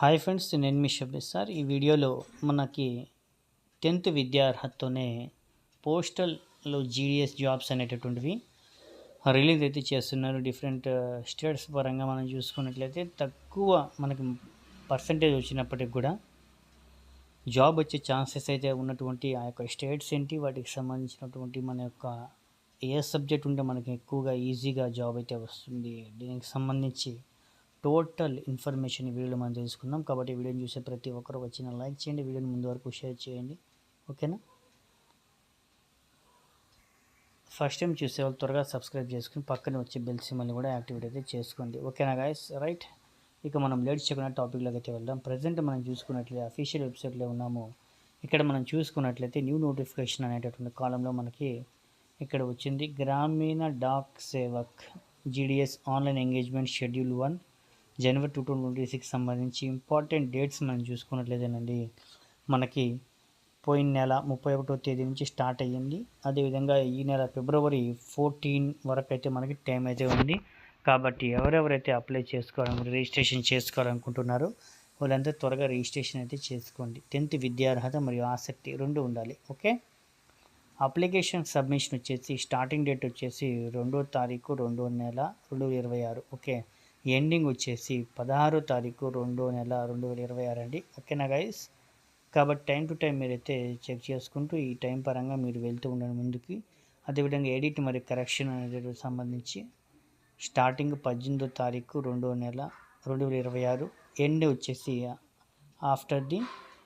Hi friends నేను మీ Shabbi sir. ఈ వీడియోలో మనకి టెన్త్ విద్యార్హతతోనే పోస్టల్లో జీడిఎస్ జాబ్స్ అనేటటువంటివి రిలీజ్ అయితే చేస్తున్నారు. డిఫరెంట్ స్టేట్స్ పరంగా మనం చూసుకున్నట్లయితే తక్కువ మనకి పర్సంటేజ్ వచ్చినప్పటికి కూడా జాబ్ వచ్చే ఛాన్సెస్ అయితే ఉన్నటువంటి ఆ యొక్క స్టేట్స్ ఏంటి వాటికి సంబంధించినటువంటి మన యొక్క ఏ సబ్జెక్ట్ ఉంటే మనకి ఎక్కువగా ఈజీగా జాబ్ అయితే వస్తుంది. దీనికి సంబంధించి టోటల్ ఇన్ఫర్మేషన్ ఈ వీడియోలో మనం తెలుసుకుందాం. కాబట్టి వీడియోని చూసే ప్రతి ఒక్కరు వచ్చిన లైక్ చేయండి వీడియోని ముందు వరకు షేర్ చేయండి. ఓకేనా? ఫస్ట్ టైం చూసే వాళ్ళు త్వరగా సబ్స్క్రైబ్ చేసుకుని పక్కన వచ్చే బెల్ సిమ్మల్ని కూడా యాక్టివేట్ అయితే చేసుకోండి. ఓకేనా గాయస్ రైట్ ఇక మనం లేట్ చేయకుండా టాపిక్లోకి అయితే వెళ్దాం. ప్రజెంట్ మనం చూసుకున్నట్లయితే అఫీషియల్ వెబ్సైట్లో ఉన్నాము. ఇక్కడ మనం చూసుకున్నట్లయితే న్యూ నోటిఫికేషన్ అనేటటువంటి కాలంలో మనకి ఇక్కడ వచ్చింది. Gramin Dak Sevak GDS online engagement schedule one January two thousand twenty six సంబంధించి ఇంపార్టెంట్ డేట్స్ మనం చూసుకున్నట్లయితేనండి. మనకి పోయిన నెల ముప్పై ఒకటో తేదీ నుంచి స్టార్ట్ అయ్యింది. అదేవిధంగా ఈ నెల ఫిబ్రవరి ఫోర్టీన్ వరకు అయితే మనకి టైం అయితే ఉంది. కాబట్టి ఎవరెవరైతే అప్లై చేసుకోవాలని రిజిస్ట్రేషన్ చేసుకోవాలనుకుంటున్నారో వాళ్ళంతా త్వరగా రిజిస్ట్రేషన్ అయితే చేసుకోండి. టెన్త్ విద్యార్హత మరియు ఆసక్తి రెండు ఉండాలి. ఓకే? అప్లికేషన్ సబ్మిషన్ వచ్చేసి స్టార్టింగ్ డేట్ వచ్చేసి రెండో తారీఖు రెండో నెల రెండు ఇరవై ఆరు. ఓకే? ఎండింగ్ వచ్చేసి పదహారో తారీఖు రెండో నెల రెండు వేల ఇరవై ఆరు అండి. ఓకేనా గైస్ కాబట్టి టైం టు టైం మీరైతే చెక్ చేసుకుంటూ ఈ టైం పరంగా మీరు వెళ్తూ ఉండండి ముందుకి. అదేవిధంగా ఎడిట్ మరియు కరెక్షన్ అనేది సంబంధించి స్టార్టింగ్ పద్దెనిమిదో తారీఖు రెండో నెల రెండు వేల ఇరవై ఆరు ఎండ్ వచ్చేసి ఆఫ్టర్ ది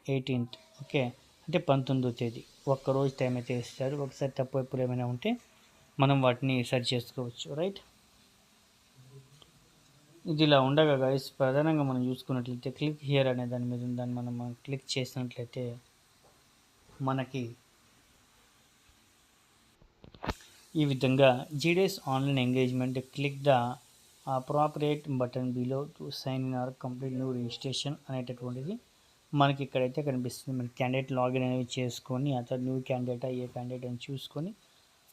ఎయిటీన్త్ ఓకే? అంటే పంతొమ్మిదో తేదీ. ఒక్కరోజు టైం అయితే ఇస్తారు. ఒకసారి తప్పు ఎప్పుడు ఏమైనా ఉంటే మనం వాటిని సరి చేసుకోవచ్చు. రైట్ ఇది ఇలా ఉండగా గైస్ ప్రధానంగా మనం చూసుకున్నట్లయితే క్లిక్ హియర్ అనే దాని మీద దాన్ని మనం క్లిక్ చేసినట్లయితే మనకి ఈ విధంగా GDS online engagement click the appropriate button below to sign in or complete new registration అనేటటువంటిది మనకి ఇక్కడైతే కనిపిస్తుంది. మన క్యాండిడేట్ లాగిన్ అనేవి చేసుకొని అతను న్యూ క్యాండిడేట్ ఏ క్యాండిడేట్ అని చూసుకొని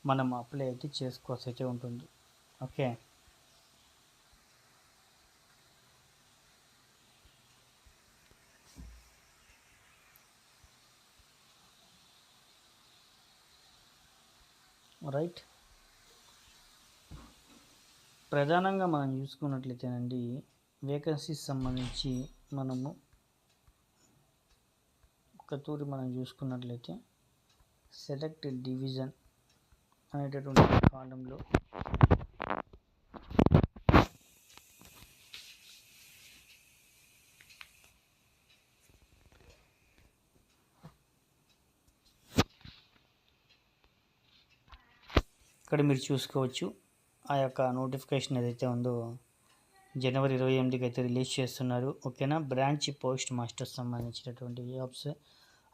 మనం అప్లై అయితే చేసుకోవాల్సి అయితే ఉంటుంది. Okay right. ప్రధానంగా మనం చూసుకున్నట్లయితేనండి వేకెన్సీస్ సంబంధించి మనము ఒకతూరి మనం చూసుకున్నట్లయితే సెలెక్ట్ డివిజన్ అనేటటువంటి కాలంలో ఇక్కడ మీరు చూసుకోవచ్చు. ఆ యొక్క నోటిఫికేషన్ ఏదైతే ఉందో జనవరి ఇరవై ఎనిమిదికి అయితే రిలీజ్ చేస్తున్నారు. ఓకేనా? బ్రాంచ్ పోస్ట్ మాస్టర్ సంబంధించినటువంటి jobs.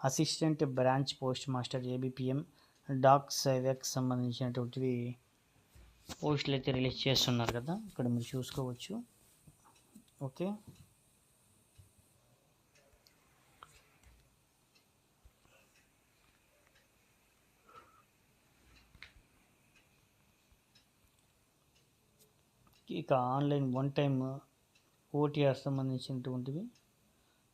Assistant branch post master ABPM Dak Sevak సంబంధించినటువంటివి పోస్టులు అయితే రిలీజ్ చేస్తున్నారు కదా. ఇక్కడ మీరు చూసుకోవచ్చు. ఓకే? ఇక ఆన్లైన్ వన్ టైం ఓటీఆర్ సంబంధించినటువంటివి.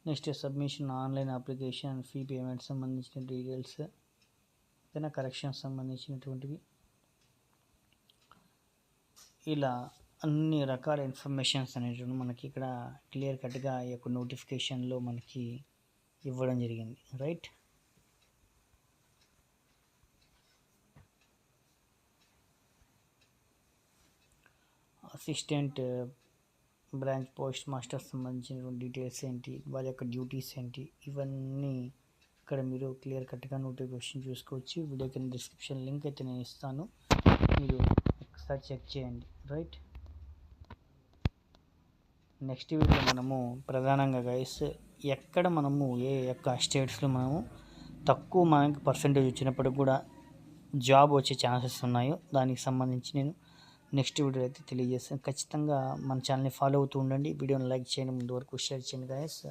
Next submission online application fee payment సంబంధించిన డీటెయిల్స్ ఏదైనా కరెక్షన్ సంబంధించినటువంటివి. ఇలా అన్ని రకాల ఇన్ఫర్మేషన్స్ అనేటువంటి మనకి ఇక్కడ క్లియర్ కట్గా ఈ యొక్క నోటిఫికేషన్లో మనకి ఇవ్వడం జరిగింది. Right? Assistant branch post master సంబంధించిన డీటెయిల్స్ ఏంటి వాళ్ళ యొక్క డ్యూటీస్ ఏంటి ఇవన్నీ ఇక్కడ మీరు క్లియర్ కట్గా నోటిఫికేషన్ చూసుకోవచ్చు. వీడియో కింద డిస్క్రిప్షన్ లింక్ అయితే నేను ఇస్తాను. మీరు ఒకసారి చెక్ చేయండి. రైట్ నెక్స్ట్ వీడియో మనము ప్రధానంగా గైస్ ఎక్కడ మనము ఏ యొక్క స్టేట్స్లో మనము తక్కువ మనకి పర్సంటేజ్ వచ్చినప్పటికి కూడా జాబ్ వచ్చే ఛాన్సెస్ ఉన్నాయో దానికి సంబంధించి నేను నెక్స్ట్ వీడియో అయితే తెలియజేస్తాను. ఖచ్చితంగా మన ఛానల్ని ఫాలో అవుతూ ఉండండి. వీడియోని లైక్ చేయండి ముందు వరకు షేర్ చేయండి గాయస్.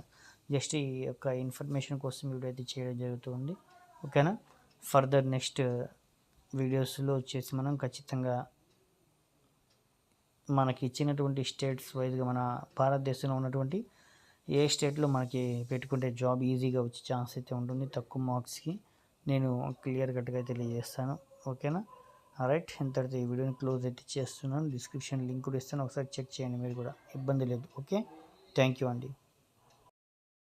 జస్ట్ ఈ యొక్క ఇన్ఫర్మేషన్ కోసం వీడియో అయితే చేయడం జరుగుతుంది ఓకేనా? ఫర్దర్ నెక్స్ట్ వీడియోస్లో వచ్చేసి మనం ఖచ్చితంగా మనకి ఇచ్చినటువంటి స్టేట్స్ వైజ్గా మన భారతదేశంలో ఉన్నటువంటి ఏ స్టేట్లో మనకి పెట్టుకుంటే జాబ్ ఈజీగా వచ్చే ఛాన్స్ అయితే ఉంటుంది. తక్కువ మార్క్స్కి. నేను క్లియర్ కట్గా తెలియజేస్తాను. ఓకేనా? రైట్ ఇంతటితో ఈ వీడియోని క్లోజ్ అయితే చేస్తున్నాను. డిస్క్రిప్షన్ లింక్ కూడా ఇస్తాను. ఒకసారి చెక్ చేయండి మీరు కూడా. ఇబ్బంది లేదు. ఓకే థ్యాంక్ యూ అండి.